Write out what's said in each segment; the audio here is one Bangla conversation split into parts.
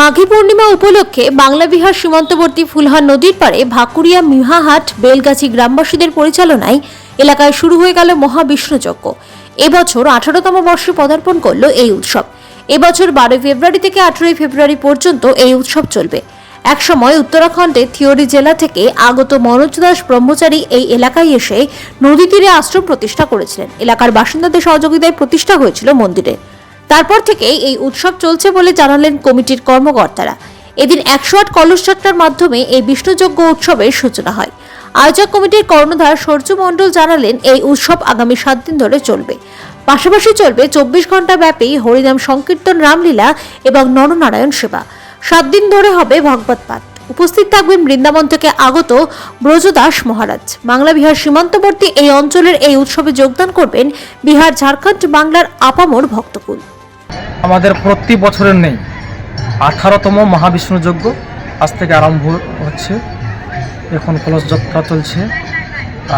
মাঘী পূর্ণিমা উপলক্ষে বাংলা বিহার সীমান্তবর্তী ফুলহার নদীর পাড়ে ভাকুরিয়া মিহাহাট বেলগাছি গ্রামবাসীদের পরিচালনায় এলাকায় শুরু হয়ে গেল মহাবিষ্ণুযজ্ঞ। এবছর আঠারোতম বর্ষে পদার্পণ করল এই উৎসব। এবছর বারোই ফেব্রুয়ারি থেকে আঠেরোই ফেব্রুয়ারি পর্যন্ত এই উৎসব চলবে। একসময় উত্তরাখণ্ডের থিওরি জেলা থেকে আগত মনোজ দাস ব্রহ্মচারী এই এলাকায় এসে নদী তীরে আশ্রম প্রতিষ্ঠা করেছিলেন। এলাকার বাসিন্দাদের সহযোগিতায় প্রতিষ্ঠা হয়েছিল মন্দিরে। তারপর থেকেই এই উৎসব চলছে বলে জানালেন কমিটির কর্মকর্তারা। এদিন একশো আট কলস যাত্রার মাধ্যমে এই বিষ্ণুযজ্ঞ উৎসবের সূচনা হয়। আয়োজক কমিটির কর্ণধার সূর্য মণ্ডল জানালেন, এই উৎসব আগামী সাত দিন ধরে চলবে। পাশাপাশি চলবে চব্বিশ ঘণ্টা ব্যাপী হরিনাম সংকীর্তন, রামলীলা এবং নরনারায়ণ সেবা। সাত দিন ধরে হবে ভগবত পাঠ। উপস্থিত থাকবেন বৃন্দাবন থেকে আগত ব্রজদাস মহারাজ। বাংলা বিহার সীমান্তবর্তী এই অঞ্চলের এই উৎসবে যোগদান করবেন বিহার ঝাড়খণ্ড বাংলার আপামর ভক্তকুল। আমাদের প্রতি বছরের নেই। আঠারোতম মহাবিষ্ণু যজ্ঞ আজ থেকে আরম্ভ হচ্ছে। এখন কলস যাত্রা চলছে।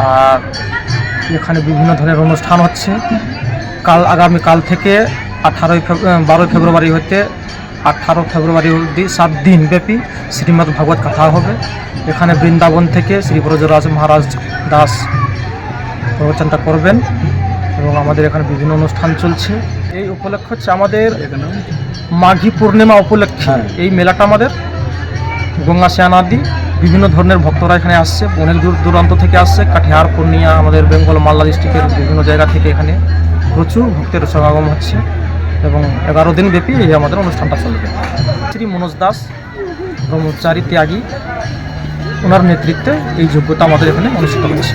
আর এখানে বিভিন্ন ধরনের অনুষ্ঠান হচ্ছে। কাল আগামী কাল থেকে আঠারোই বারোই ফেব্রুয়ারি হতে আঠারো ফেব্রুয়ারি অবধি সাত দিন ব্যাপী শ্রীমদ্ ভাগবত কথা হবে। এখানে বৃন্দাবন থেকে শ্রী ব্রজরাজ মহারাজ দাস প্রবচনটা করবেন এবং আমাদের এখানে বিভিন্ন অনুষ্ঠান চলছে। এই উপলক্ষ হচ্ছে আমাদের মাঘী পূর্ণিমা উপলক্ষে। এই মেলাটা আমাদের গঙ্গা সেনাদি বিভিন্ন ধরনের ভক্তরা এখানে আসছে। অনেক দূর দূরান্ত থেকে আসছে। কাঠিহার পূর্ণিয়া আমাদের বেঙ্গল মালদা ডিস্ট্রিক্টের বিভিন্ন জায়গা থেকে এখানে প্রচুর ভক্তের সমাগম হচ্ছে এবং এগারো দিন ব্যাপী এই আমাদের অনুষ্ঠানটা চলবে। শ্রী মনোজ দাস ব্রহ্মচারী ত্যাগী ওনার নেতৃত্বে এই যোগ্যতা আমাদের এখানে অনুষ্ঠিত হচ্ছে।